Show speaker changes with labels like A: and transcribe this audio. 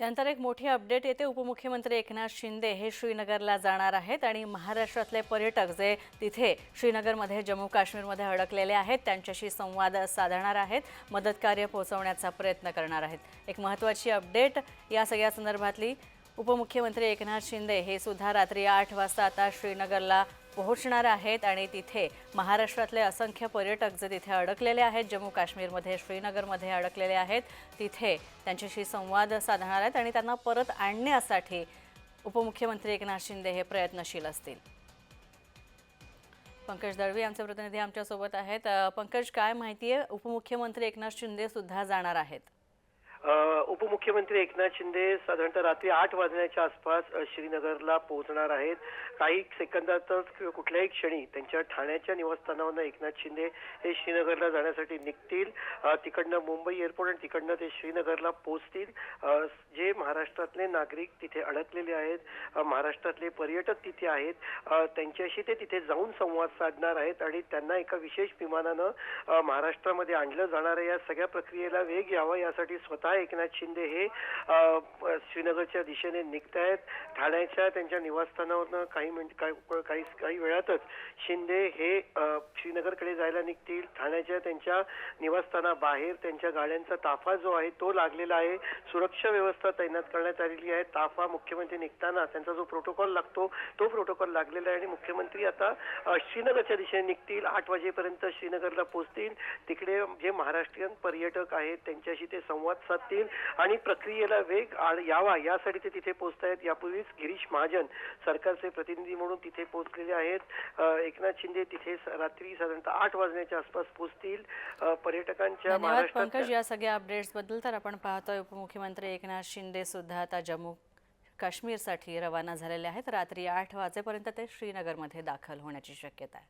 A: यानंतर एक मोठी अपडेट येते. उपमुख्यमंत्री एकनाथ शिंदे हे श्रीनगरला जाणार आहेत आणि महाराष्ट्रातले पर्यटक जे तिथे श्रीनगरमध्ये जम्मू काश्मीरमध्ये अडकलेले आहेत त्यांच्याशी संवाद साधणार आहेत मदत कार्य पोहोचवण्याचा प्रयत्न करणार आहेत. एक महत्त्वाची अपडेट या सगळ्या संदर्भातली. उपमुख्यमंत्री एकनाथ शिंदे हे सुद्धा रात्री आठ वाजता आता श्रीनगरला पोहोचणार आहेत आणि तिथे महाराष्ट्रातले असंख्य पर्यटक जे तिथे अडकलेले आहेत जम्मू काश्मीरमध्ये श्रीनगरमध्ये अडकलेले आहेत तिथे त्यांच्याशी संवाद साधणार आहेत आणि त्यांना परत आणण्यासाठी उपमुख्यमंत्री एकनाथ शिंदे हे प्रयत्नशील असतील. पंकज दळवी आमचे प्रतिनिधी आमच्यासोबत आहेत. पंकज काय माहिती आहे उपमुख्यमंत्री एकनाथ शिंदे सुद्धा जाणार आहेत.
B: उपमुख्यमंत्री एकनाथ शिंदे साधारणतः रात्री आठ वाजण्याच्या आसपास श्रीनगरला पोहोचणार आहेत. काही सेकंदातच किंवा कुठल्याही क्षणी त्यांच्या ठाण्याच्या निवासस्थानावरनं एकनाथ शिंदे हे श्रीनगरला जाण्यासाठी निघतील. तिकडनं मुंबई एअरपोर्ट आणि तिकडनं ते श्रीनगरला पोहोचतील. जे महाराष्ट्रातले नागरिक तिथे अडकलेले आहेत महाराष्ट्रातले पर्यटक तिथे आहेत त्यांच्याशी ते तिथे जाऊन संवाद साधणार आहेत आणि त्यांना एका विशेष विमानानं महाराष्ट्रामध्ये आणलं जाणाऱ्या या सगळ्या प्रक्रियेला वेग यावा यासाठी स्वतः एकनाथ शिंदे हे श्रीनगरच्या दिशेने निघत आहेत ठाण्याच्या त्यांच्या निवासस्थानावरनं काही म्हणजे काही काही वेळातच शिंदे हे श्रीनगरकडे जायला निघतील. ठाण्याच्या त्यांच्या निवासस्थानाबाहेर त्यांच्या गाड्यांचा ताफा जो आहे तो लागलेला आहे. सुरक्षा व्यवस्था तैनात करण्यात आलेली आहे. ताफा मुख्यमंत्री निघताना त्यांचा जो प्रोटोकॉल लागतो तो प्रोटोकॉल लागलेला आहे आणि मुख्यमंत्री आता श्रीनगरच्या दिशेने निघतील. आठ वाजेपर्यंत श्रीनगरला पोहोचतील. तिकडे जे महाराष्ट्रीयन पर्यटक आहेत त्यांच्याशी ते संवाद साधतील आणि प्रक्रियेला वेग यावा यासाठी ते तिथे पोहोचत आहेत यापूर्वीच गिरीश महाजन सरकारचे प्रतिनिधी म्हणून तिथे पोहोचलेले आहेत. एकनाथ शिंदे तिथे रात्री साधारणतः आठ वाजण्याच्या आसपास पोहोचतील. पर्यटकांच्या
A: पंकज. या सगळ्या अपडेट्सबद्दल तर आपण पाहतोय. उपमुख्यमंत्री एकनाथ शिंदे सुद्धा आता जम्मू काश्मीरसाठी रवाना झालेले आहेत. रात्री आठ वाजेपर्यंत ते श्रीनगरमध्ये दाखल होण्याची शक्यता आहे.